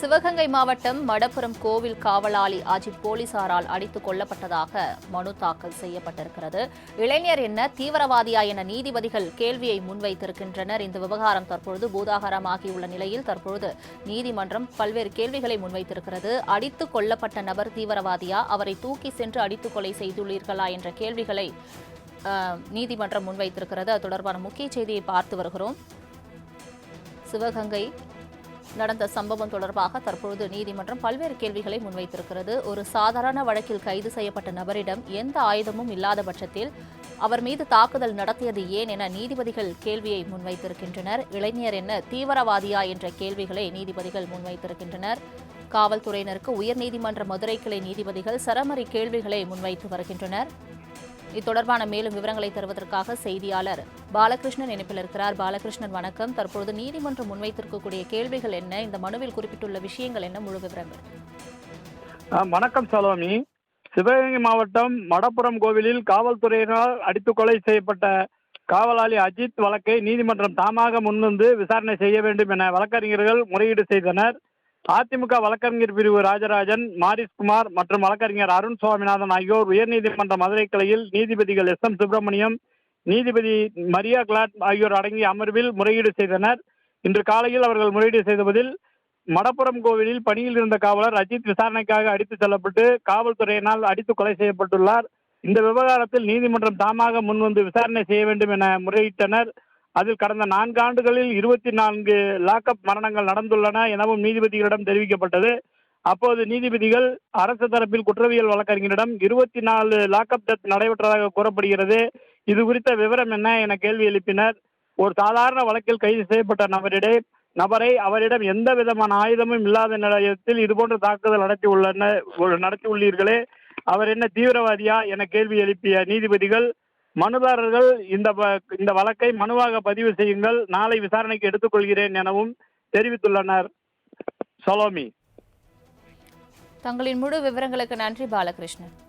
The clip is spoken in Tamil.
சிவகங்கை மாவட்டம் மடப்புரம் கோவில் காவலாளி அஜித் போலீசாரால் அடித்துக் கொல்லப்பட்டதாக மனு தாக்கல் செய்யப்பட்டிருக்கிறது. இளைஞர் என்ன தீவிரவாதியா என நீதிபதிகள் கேள்வியை முன்வைத்திருக்கின்றனர். இந்த விவகாரம் தற்பொழுது பூதாகரமாகியுள்ள நிலையில் தற்பொழுது நீதிமன்றம் பல்வேறு கேள்விகளை முன்வைத்திருக்கிறது. அடித்துக் கொல்லப்பட்ட நபர் தீவிரவாதியா? அவரை தூக்கி சென்று அடித்துக் கொலை செய்துள்ளீர்களா என்ற கேள்விகளை நீதிமன்றம் முன்வைத்திருக்கிறது. அது தொடர்பான முக்கிய செய்தியை பார்த்து வருகிறோம். சிவகங்கை நடந்த சம்பவம் தொடர்பாக தற்பொழுது நீதிமன்றம் பல்வேறு கேள்விகளை முன்வைத்திருக்கிறது. ஒரு சாதாரண வழக்கில் கைது செய்யப்பட்ட நபரிடம் எந்த ஆயுதமும் இல்லாத பட்சத்தில் அவர் மீது தாக்குதல் நடத்தியது ஏன் என நீதிபதிகள் கேள்வியை முன்வைத்திருக்கின்றனர். இளைஞர் என்ன தீவிரவாதியா என்ற கேள்விகளை நீதிபதிகள் முன்வைத்திருக்கின்றனர். காவல்துறையினருக்கு உயர்நீதிமன்ற மதுரை கிளை நீதிபதிகள் சரமரி கேள்விகளை முன்வைத்து வருகின்றனர். இது தொடர்பான மேலும் விவரங்களை தருவதற்காக செய்தியாளர் பாலகிருஷ்ணன் இணைப்பில் இருக்கிறார். பாலகிருஷ்ணன் வணக்கம். தற்பொழுது நீதிமன்றம் முன்வைத்திருக்கக்கூடிய கேள்விகள் என்ன? இந்த மனுவில் குறிப்பிட்டுள்ள விஷயங்கள் என்ன? முழு விவரங்கள். ஆ, வணக்கம் சலோமி. சிவகங்கை மாவட்டம் மடப்புரம் கோவிலில் காவல்துறையினால் அடித்து கொலை செய்யப்பட்ட காவலாளி அஜித் வழக்கை நீதிமன்றம் தாமாக முன்வந்து விசாரணை செய்ய வேண்டும் என வழக்கறிஞர்கள் முறையீடு செய்தனர். அதிமுக வழக்கறிஞர் பிரிவு ராஜராஜன் மாரிஸ்குமார் மற்றும் வழக்கறிஞர் அருண் சுவாமிநாதன் ஆகியோர் உயர்நீதிமன்ற மதுரை கிளையில் நீதிபதிகள் எஸ் எம் சுப்பிரமணியம் நீதிபதி மரியா கிளாட் ஆகியோர் அடங்கிய அமர்வில் முறையீடு செய்தனர். இன்று காலையில் அவர்கள் முறையீடு செய்தபதில் மடப்புரம் கோவிலில் பணியில் இருந்த காவலர் அஜித் விசாரணைக்காக அடித்துச் செல்லப்பட்டு காவல்துறையினால் அடித்து கொலை செய்யப்பட்டுள்ளார். இந்த விவகாரத்தில் நீதிமன்றம் தாமாக முன்வந்து விசாரணை செய்ய வேண்டும் என முறையிட்டனர். அதில் கடந்த நான்கு ஆண்டுகளில் இருபத்தி நான்கு லாக்அப் மரணங்கள் நடந்துள்ளன எனவும் நீதிபதிகளிடம் தெரிவிக்கப்பட்டது. அப்போது நீதிபதிகள் அரசு தரப்பில் குற்றவியல் வழக்கறிஞரிடம் இருபத்தி நாலு லாக்அப் டெத் நடைபெற்றதாக கூறப்படுகிறது. இது குறித்த விவரம் என்ன என கேள்வி எழுப்பினர். ஒரு சாதாரண வழக்கில் கைது செய்யப்பட்ட நபரிடே நபரை அவரிடம் எந்த விதமான ஆயுதமும் இல்லாத நிலையத்தில் இதுபோன்ற தாக்குதல் நடத்தி உள்ளன நடத்தி உள்ளீர்களே அவர் என்ன தீவிரவாதியா என கேள்வி எழுப்பிய நீதிபதிகள் மனுதாரர்கள் இந்த வ- இந்த வழக்கை மனுவாக பதிவு செய்யுங்கள். நாளை விசாரணைக்கு எடுத்துக்கொள்கிறேன் எனவும் தெரிவித்துள்ளனர். சலோமி. தங்களின் முழு விவரங்களுக்கு நன்றி பாலகிருஷ்ணன்.